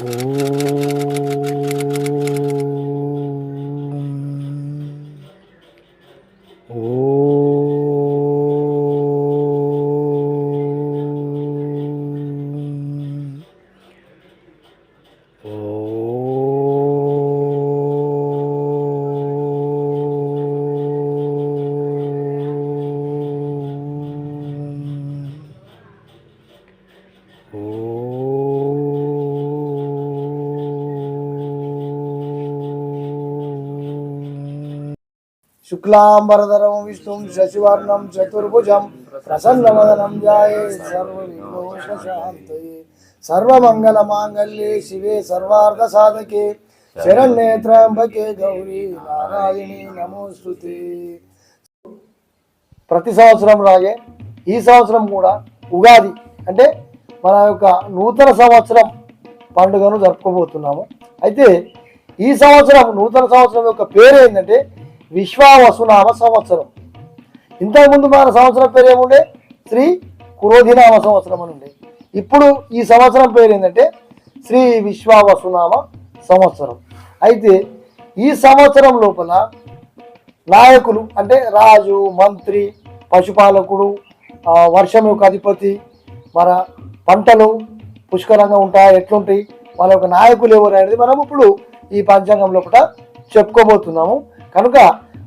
哦。శుక్లాంబరధరం విష్ణుం శశివర్ణం చతుర్భుజం ప్రసన్నవదనం ధ్యాయే సర్వవిఘ్నోపశాంతయే సర్వమంగళమాంగళ్యే శివే సర్వార్థ సాధకే శరణ్యే త్రయంబకే గౌరీ నారాయణి నమోస్తుతే ప్రతి సంవత్సరం లాగే ఈ సంవత్సరం కూడా ఉగాది అంటే మన యొక్క నూతన సంవత్సరం పండుగను జరుపుకోబోతున్నాము. అయితే ఈ సంవత్సరం నూతన సంవత్సరం యొక్క పేరు ఏంటంటే విశ్వావసునామ సంవత్సరం. ఇంతకుముందు మన సంవత్సరం పేరు ఏముండే? శ్రీ క్రోధినామ సంవత్సరం అని ఉండే. ఇప్పుడు ఈ సంవత్సరం పేరు ఏంటంటే శ్రీ విశ్వావసునామ సంవత్సరం. అయితే ఈ సంవత్సరం లోపల నాయకులు అంటే రాజు మంత్రి పశుపాలకుడు వర్షం యొక్క అధిపతి మన పంటలు పుష్కలంగా ఉంటాయి ఎట్లుంటాయి వాళ్ళ యొక్క నాయకులు ఎవరు అనేది మనం ఇప్పుడు ఈ పంచాంగం లోపల చెప్పుకోబోతున్నాము. కనుక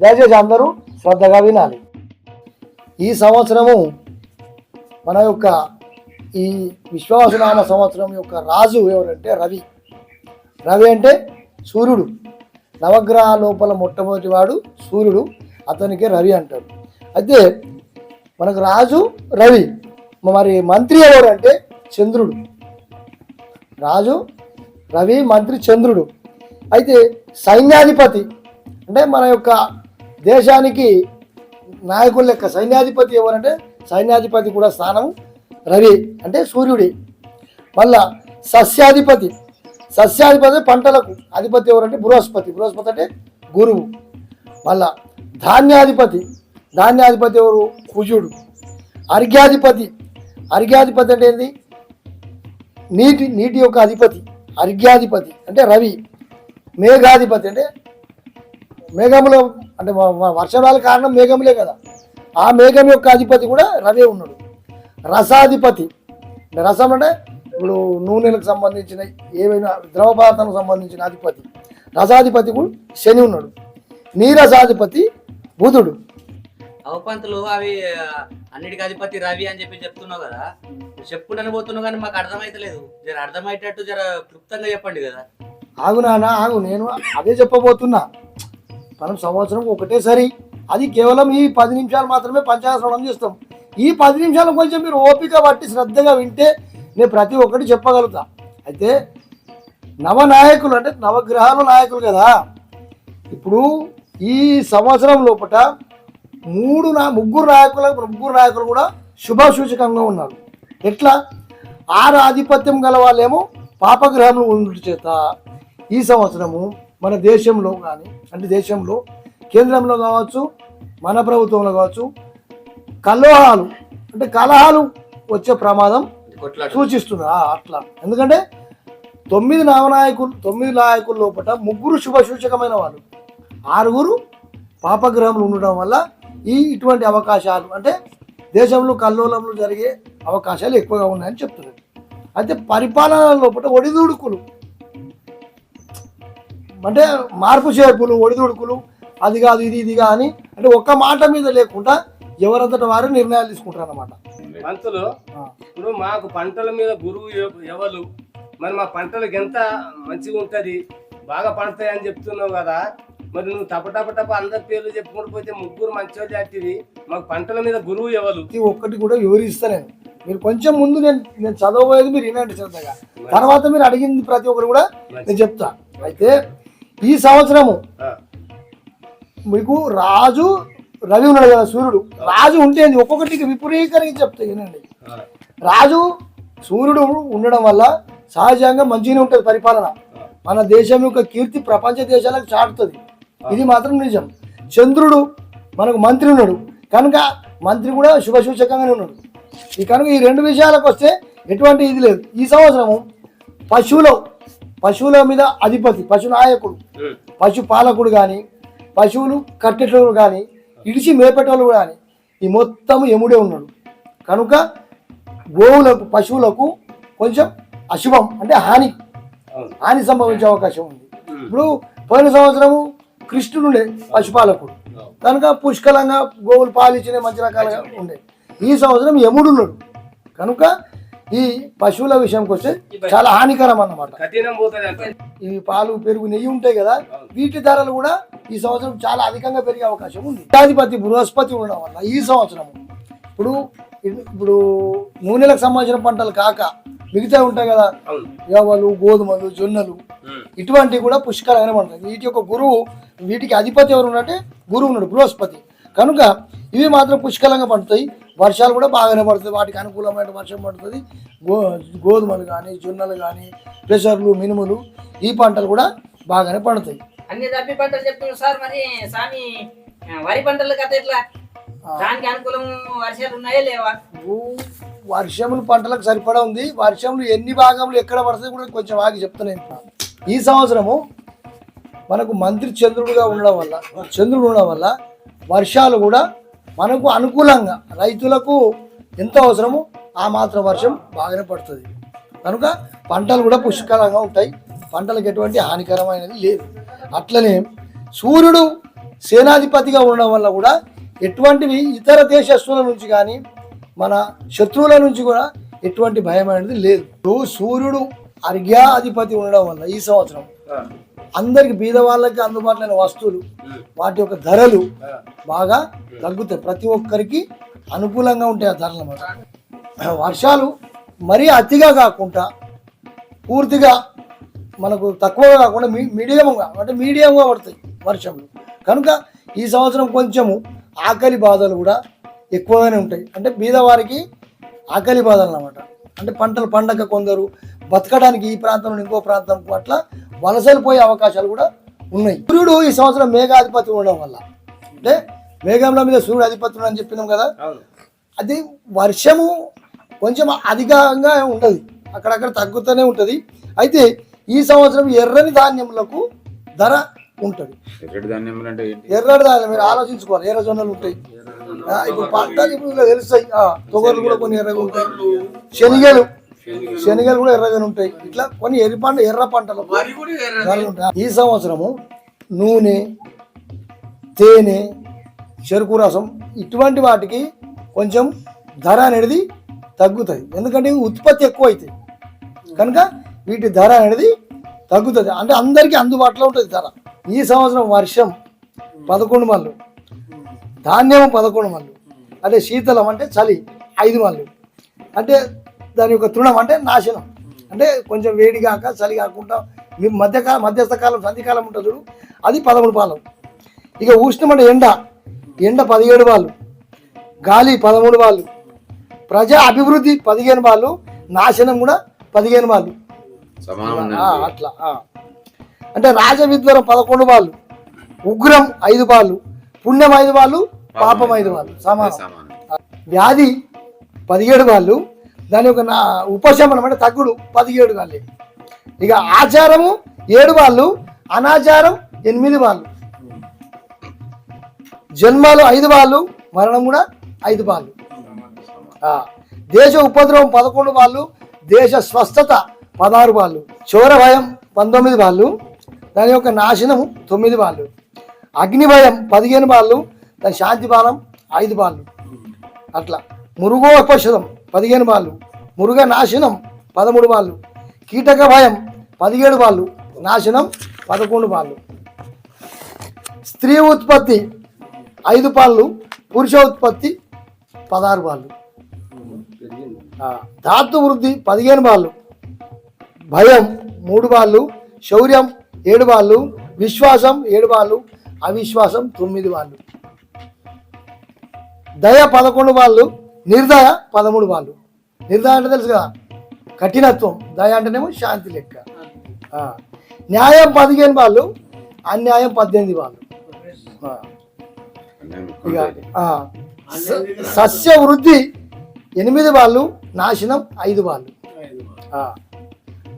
దయచేసి అందరూ శ్రద్ధగా వినాలి. ఈ సంవత్సరము మన యొక్క ఈ విశ్వాసనామ సంవత్సరం యొక్క రాజు ఎవరంటే రవి. రవి అంటే సూర్యుడు. నవగ్రహ లోపల మొట్టమొదటి వాడు సూర్యుడు అతనికి రవి అంటారు. అయితే మనకు రాజు రవి మరి మంత్రి ఎవరు అంటే చంద్రుడు. రాజు రవి మంత్రి చంద్రుడు. అయితే సైన్యాధిపతి అంటే మన యొక్క దేశానికి నాయకుల యొక్క సైన్యాధిపతి ఎవరంటే సైన్యాధిపతి కూడా స్థానం రవి అంటే సూర్యుడి. మళ్ళా సస్యాధిపతి. సస్యాధిపతి పంటలకు. అధిపతి ఎవరంటే బృహస్పతి. బృహస్పతి అంటే గురువు. మళ్ళా ధాన్యాధిపతి. ధాన్యాధిపతి ఎవరు? కుజుడు. అర్ఘ్యాధిపతి. అర్ఘ్యాధిపతి అంటే ఏంది? నీటి నీటి యొక్క అధిపతి. అర్ఘ్యాధిపతి. అంటే రవి. మేఘాధిపతి అంటే మేఘములో అంటే వర్షాల కారణం మేఘములే కదా. ఆ మేఘం యొక్క అధిపతి కూడా రవే ఉన్నాడు. రసాధిపతి. రసం అంటే ఇప్పుడు నూనెలకు సంబంధించిన ఏవైనా ద్రవ పదార్థాలకు సంబంధించిన అధిపతి. రసాధిపతి కూడా శని ఉన్నాడు. నీరసాధిపతి బుధుడు. అవపంతులు అవి అన్నిటికీ అధిపతి రవి అని చెప్పి చెప్తున్నావు కదా. చెప్పుకుంటానే పోతున్నావు కానీ మాకు అర్థమైతలేదు. జర అర్థమయ్యేటట్టు జర క్లుప్తంగా చెప్పండి కదా. ఆగు నాన్న ఆగు. నేను అదే చెప్పబోతున్నా. మనం సంవత్సరం ఒకటేసారి అది కేవలం ఈ పది నిమిషాలు మాత్రమే పంచాంగ శ్రవణం చేస్తాం. ఈ పది నిమిషాలు కొంచెం మీరు ఓపిక పట్టి శ్రద్ధగా వింటే నేను ప్రతి ఒక్కటి చెప్పగలుగుతా. అయితే నవనాయకులు అంటే నవగ్రహాల నాయకులు కదా. ఇప్పుడు ఈ సంవత్సరం లోపట మూడు నా ముగ్గురు నాయకులు ముగ్గురు నాయకులు కూడా శుభసూచకంగా ఉన్నారు. ఎట్లా? ఆరు ఆధిపత్యం గల వాళ్ళేమో పాపగ్రహములు ఉండు చేత. ఈ సంవత్సరము మన దేశంలో కానీ అంటే దేశంలో కేంద్రంలో కావచ్చు మన ప్రభుత్వంలో కావచ్చు కలహాలు అంటే కలహాలు వచ్చే ప్రమాదం ఆ, అట్లా. ఎందుకంటే తొమ్మిది నవనాయకులు తొమ్మిది నాయకుల లోపల ముగ్గురు శుభ సూచకమైన వాళ్ళు. ఆరుగురు పాపగ్రహములు ఉండడం వల్ల ఈ ఇటువంటి అవకాశాలు అంటే దేశంలో కల్లోలములు జరిగే అవకాశాలు ఎక్కువగా ఉన్నాయని చెప్తున్నారు. అయితే పరిపాలన లోపల ఒడిదుడుకులు అంటే మార్పు చేర్పులు ఒడిదుడుకులు అది కాదు ఇది ఇది అని అంటే ఒక్క మాట మీద లేకుండా ఎవరంతట వారు నిర్ణయాలు తీసుకుంటారు అన్నమాట పంతులు ఆ. ఇప్పుడు మాకు పంటల మీద గురువు ఎవ- ఎవరు? మరి మా పంటలకు ఎంత మంచిగా ఉంటది? బాగా పండుతాయి అని చెప్తున్నావు కదా. మరి నువ్వు టప టప అందరి పేర్లు చెప్పుకుంటూ పోతే ముగ్గురు మంచి అట్టివి మాకు పంటల మీద గురువు ఎవరు? ప్రతి ఒక్కటి కూడా వివరిస్తా నేను. మీరు కొంచెం ముందు నేను నేను చదవబోయేది మీరు వినండి శ్రద్ధగా. తర్వాత మీరు అడిగింది ప్రతి ఒక్కరు కూడా నేను చెప్తా. అయితే ఈ సంవత్సరము మీకు రాజు రవి ఉన్నాడు కదా సూర్యుడు. రాజు ఉంటే? ఒక్కొక్కటికి విపరీకరించి చెప్తా వినండి. రాజు సూర్యుడు ఉండడం వల్ల సహజంగా మంచిగానే ఉంటుంది పరిపాలన. మన దేశం యొక్క కీర్తి ప్రపంచ దేశాలకు చాటుతుంది. ఇది మాత్రం నిజం. చంద్రుడు మనకు మంత్రి ఉన్నాడు. కనుక మంత్రి కూడా శుభ సూచకంగానే ఉన్నాడు. ఈ కనుక ఈ రెండు విషయాలకు వస్తే ఎటువంటి ఇది లేదు. ఈ సంవత్సరము పశువులు పశువుల మీద అధిపతి పశు నాయకుడు. పశు పాలకుడు కానీ పశువులు కట్టేటోడు కానీ ఇడిచి మేపేటోళ్ళు కానీ ఈ మొత్తం ఎముడే ఉన్నాడు. కనుక గోవులకు పశువులకు కొంచెం అశుభం అంటే హాని హాని సంభవించే అవకాశం ఉంది. ఇప్పుడు పోయిన సంవత్సరము కృష్ణుడుండే పశుపాలకుడు. కనుక పుష్కలంగా గోవులు పాలిచ్చిన మంచి రకాలుగా ఉండే. ఈ సంవత్సరం యముడు ఉన్నాడు కనుక ఈ పశువుల విషయంకి వస్తే చాలా హానికరం అన్నమాట. ఈ పాలు పెరుగు నెయ్యి ఉంటాయి కదా వీటి ధరలు కూడా ఈ సంవత్సరం చాలా అధికంగా పెరిగే అవకాశం ఉంది. అధిపతి బృహస్పతి ఉండడం వల్ల ఈ సంవత్సరం ఇప్పుడు ఇప్పుడు నూనెలకు సంబంధించిన పంటలు కాక మిగతా ఉంటాయి కదా యవలు గోధుమలు జొన్నలు. ఇటువంటివి కూడా పుష్కలంగానే పండుతాయి. వీటి యొక్క గురువు వీటికి అధిపతి ఎవరు ఉన్నట్టే గురువు ఉన్నాడు బృహస్పతి. కనుక ఇవి మాత్రం పుష్కలంగా పండుతాయి. వర్షాలు కూడా బాగానే పడుతాయి వాటికి అనుకూలమైన వర్షం పడుతుంది. గో గోధుమలు కానీ జొన్నలు కానీ పెసర్లు మినుములు ఈ పంటలు కూడా బాగానే పండుతాయి. అన్ని రబ్బీ పంటలు చెప్తున్నారు సార్. మరి స్వామి ఆ, వరి పంటలు కథ ఎట్లా? దానికి అనుకూలం వర్షాలు ఉన్నాయా లేవా? వర్షములు పంటలకు సరిపడా ఉంది. వర్షములు ఎన్ని భాగములు ఎక్కడ పడతాయి కూడా కొంచెం ఆగి చెప్తున్నాను ఈ సంవత్సరము మనకు మంత్రి చంద్రుడుగా ఉండడం వల్ల చంద్రుడు ఉండడం వల్ల వర్షాలు కూడా మనకు అనుకూలంగా రైతులకు ఎంత అవసరమో ఆ మాత్రం వర్షం బాగానే పడుతుంది. కనుక పంటలు కూడా పుష్కలంగా ఉంటాయి. పంటలకు ఎటువంటి హానికరమైనది లేదు. అట్లనే సూర్యుడు సేనాధిపతిగా ఉండడం వల్ల కూడా ఎటువంటివి ఇతర దేశస్తుల నుంచి కానీ మన శత్రువుల నుంచి కూడా ఎటువంటి భయం అనేది లేదు సూర్యుడు అర్ఘ్యాధిపతి ఉండడం వల్ల ఈ సంవత్సరం అందరికి బీద వాళ్ళకి అందుబాటులో వస్తువులు. వాటి యొక్క ధరలు. బాగా తగ్గుతాయి. ప్రతి ఒక్కరికి అనుకూలంగా ఉంటాయి ఆ ధరలు అన్నమాట. వర్షాలు మరీ అతిగా కాకుండా పూర్తిగా మనకు తక్కువగా కాకుండా మీ మీడియంగా అంటే మీడియంగా పడతాయి వర్షంలు. కనుక ఈ సంవత్సరం కొంచెము ఆకలి బాధలు కూడా ఎక్కువగానే ఉంటాయి. అంటే బీదవారికి ఆకలి బాధలు అన్నమాట. అంటే పంటలు పండగ కొందరు బతకడానికి ఈ ప్రాంతం నుండి ఇంకో ప్రాంతం అట్లా వలసలు పోయే అవకాశాలు కూడా ఉన్నాయి. సూర్యుడు ఈ సంవత్సరం మేఘాధిపతి ఉండడం వల్ల. అంటే మేఘంల మీద సూర్యుడు అధిపతుడు అని చెప్పినాం కదా? అది వర్షము కొంచెం అధికంగా ఉంటుంది. అక్కడక్కడ తగ్గుతూనే ఉంటుంది. అయితే ఈ సంవత్సరం ఎర్రని ధాన్యములకు ధర ఉంటుంది. ఎర్రటి ధాన్యములు అంటే ఏంటి? ఎర్రటి ధాన్యం మీరు ఆలోచించుకోవాలి. ఎర్ర జొన్నలు ఉంటాయి. ఇప్పుడు పంటలు ఇప్పుడు తెలుస్తాయి. తొగర్లు కూడా కొన్ని ఎర్రగా ఉంటాయి. శనగలు. శనగలు. కూడా ఎర్రగానే ఉంటాయి. ఇట్లా కొన్ని ఎర్ర పంట ఎర్ర పంటలు ఈ సంవత్సరము నూనె తేనె చెరుకు రసం ఇటువంటి వాటికి కొంచెం ధర అనేది తగ్గుతుంది. ఎందుకంటే ఇవి ఉత్పత్తి ఎక్కువ అవుతాయి కనుక వీటి ధర అనేది తగ్గుతుంది. అంటే అందరికీ అందుబాటులో ఉంటుంది ధర. ఈ సంవత్సరం వర్షం పదకొండు మళ్ళు. ధాన్యం పదకొండు మళ్ళు. అంటే శీతలం అంటే చలి ఐదు మళ్ళు. అంటే దాని యొక్క తృణం అంటే నాశనం. అంటే కొంచెం వేడి కాక చలి కాకుండా మధ్యకాలం మధ్యస్థ కాలం సంధికాలం ఉంటుంది చూడు. అది పదమూడు పాలం. ఇక ఉష్ణం అంటే ఎండ. ఎండ పదిహేడు వాళ్ళు గాలి పదమూడు వాళ్ళు ప్రజా అభివృద్ధి పదిహేను వాళ్ళు నాశనం కూడా పదిహేను వాళ్ళు అట్లా. అంటే రాజ విద్వరం పదకొండు వాళ్ళు ఉగ్రం ఐదు వాళ్ళు పుణ్యం ఐదు వాళ్ళు పాపం ఐదు వాళ్ళు సమానం. వ్యాధి పదిహేడు వాళ్ళు దాని యొక్క నా ఉపశమనం అంటే తగ్గుడు పదిహేడు వాళ్ళు ఇక ఆచారము ఏడు వాళ్ళు అనాచారం ఎనిమిది వాళ్ళు. జన్మాలు ఐదు వాళ్ళు మరణం కూడా ఐదు వాళ్ళు. దేశ ఉపద్రవం పదకొండు వాళ్ళు దేశ స్వస్థత పదహారు వాళ్ళు. చోర భయం పంతొమ్మిది వాళ్ళు దాని యొక్క నాశనం తొమ్మిది వాళ్ళు. అగ్ని భయం పదిహేను వాళ్ళు దాని శాంతి బాలం ఐదు వాళ్ళు. అట్లా మురుగోపషదం పదిహేను వాళ్ళు మురుగ నాశనం పదమూడు వాళ్ళు కీటక భయం పదిహేడు వాళ్ళు నాశనం పదకొండు వాళ్ళు స్త్రీ ఉత్పత్తి ఐదు పాళ్ళు. పురుష ఉత్పత్తి పదహారు వాళ్ళు ధాతు వృద్ధి పదిహేను వాళ్ళు భయం మూడు వాళ్ళు శౌర్యం ఏడు వాళ్ళు విశ్వాసం ఏడు వాళ్ళు అవిశ్వాసం తొమ్మిది వాళ్ళు దయ పదకొండు వాళ్ళు నిర్దయ పదమూడు వాళ్ళు. నిర్దయ అంటే తెలుసు కదా? కఠినత్వం. దయ అంటేనేమో శాంతి లెక్క. న్యాయం పదిహేను వాళ్ళు అన్యాయం పద్దెనిమిది వాళ్ళు. ఇక సస్య వృద్ధి ఎనిమిది వాళ్ళు నాశనం ఐదు వాళ్ళు.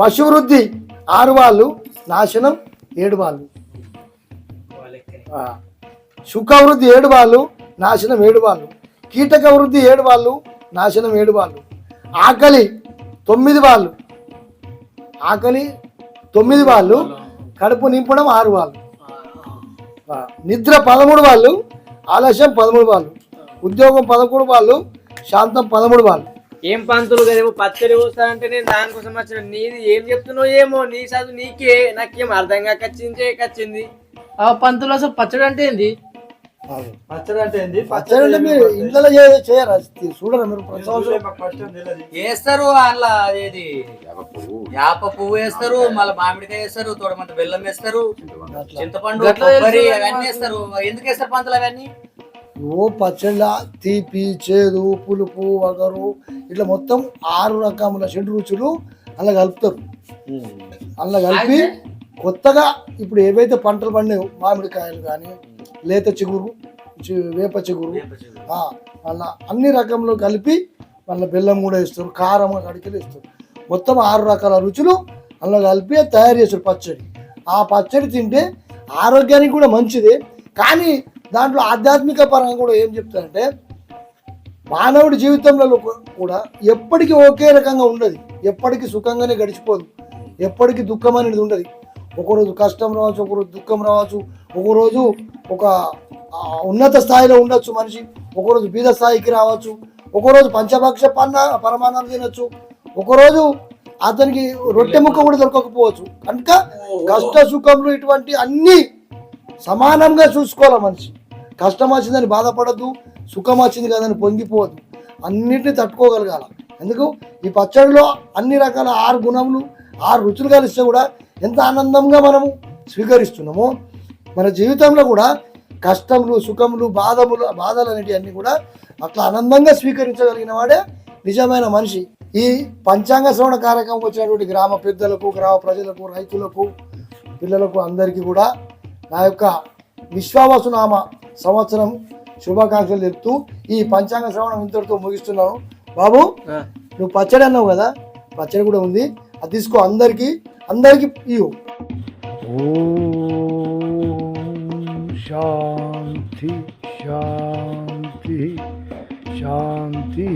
పశు వృద్ధి ఆరు వాళ్ళు నాశనం ఏడు వాళ్ళు. ఆ. వృద్ధి ఏడు వాళ్ళు నాశనం ఏడు వాళ్ళు. కీటక వృద్ధి ఏడు వాళ్ళు నాశనం ఏడు వాళ్ళు. ఆకలి తొమ్మిది వాళ్ళు. ఆకలి తొమ్మిది వాళ్ళు కడుపు నింపడం ఆరు వాళ్ళు. నిద్ర పదమూడు వాళ్ళు ఆలస్యం పదమూడు వాళ్ళు. ఉద్యోగం పదమూడు వాళ్ళు శాంతం పదమూడు వాళ్ళు. ఏం పంతులు కదేమో పచ్చడి పోస్తానంటే నేను దానికోసం వచ్చిన. నీది ఏం చెప్తున్నావు ఏమో? నీ చదువు నీకే. నాకేం అర్థం కాక వచ్చిందే వచ్చింది? ఆ పంతులు అసలు పచ్చడి అంటే ఏంది? పచ్చడి అంటే ఏంది? పచ్చడి అంటే మీరు ఇంట్లో చేయరా? చూడరా మీరు? ప్రతి సంవత్సరం వేస్తారు అందులో అదేది? వేప పువ్వు. యాప పువ్వు వేస్తారు మళ్ళీ మామిడికాయ వేస్తారు తోడమంత బెల్లం వేస్తారు అట్లా. చింతపండు కొబ్బరి అవన్నీ వేస్తారు. ఎందుకు వేస్తారు పంతులు అవన్నీ? ఓ పచ్చళ్ళ తీపి చేదు పులుపు వగరు ఇట్లా మొత్తం ఆరు రకముల చెడు రుచులు అలా కలుపుతారు. అలా కలిపి కొత్తగా ఇప్పుడు ఏవైతే పంటలు పండినాయో మామిడికాయలు కానీ లేత చిగురు వేప చిగురు అలా అన్ని రకంలో కలిపి మళ్ళీ బెల్లం కూడా వేస్తారు కారం కడికలు వేస్తారు. మొత్తం ఆరు రకాల రుచులు అందులో కలిపి తయారు చేస్తారు పచ్చడి. ఆ పచ్చడి తింటే ఆరోగ్యానికి కూడా మంచిది. కానీ దాంట్లో ఆధ్యాత్మిక పరంగా కూడా ఏం చెప్తారంటే మానవుడి జీవితంలో కూడా ఎప్పటికీ ఒకే రకంగా ఉండదు. ఎప్పటికీ సుఖంగానే గడిచిపోదు. ఎప్పటికీ దుఃఖం అనేది ఉండదు. ఒకరోజు కష్టం రావచ్చు ఒకరోజు దుఃఖం రావచ్చు ఒకరోజు ఒక ఉన్నత స్థాయిలో ఉండొచ్చు మనిషి ఒకరోజు బీద స్థాయికి రావచ్చు ఒకరోజు పంచభక్ష పన్న పరమాన్నం తినొచ్చు ఒకరోజు అతనికి రొట్టె ముక్క కూడా దొరకకపోవచ్చు. కనుక కష్ట సుఖములు ఇటువంటి అన్నీ సమానంగా చూసుకోవాలి మనిషి. కష్టం వచ్చిందని బాధపడద్దు సుఖం వచ్చింది కదని పొంగిపోవద్దు. అన్నిటిని తట్టుకోగలగాల. ఎందుకు? ఈ పచ్చడిలో అన్ని రకాల ఆరు గుణములు ఆరు రుచులు కలిస్తే కూడా ఎంత ఆనందంగా మనము స్వీకరిస్తున్నామో మన జీవితంలో కూడా కష్టములు సుఖములు బాధములు బాధలు అనేటివి అన్నీ కూడా అట్లా ఆనందంగా స్వీకరించగలిగిన వాడే నిజమైన మనిషి. ఈ పంచాంగ శ్రవణ కార్యక్రమం వచ్చినటువంటి గ్రామ పెద్దలకు గ్రామ ప్రజలకు రైతులకు పిల్లలకు అందరికీ కూడా నా యొక్క విశ్వావసునామ సంవత్సరం శుభాకాంక్షలు చెప్తూ ఈ పంచాంగ శ్రవణం ఇంతటితో ముగిస్తున్నాను. బాబు నువ్వు పచ్చడి అన్నావు కదా? పచ్చడి కూడా ఉంది. అది తీసుకో అందరికి. అందరికి ఇవ్వు శాంతి శాంతి శాంతి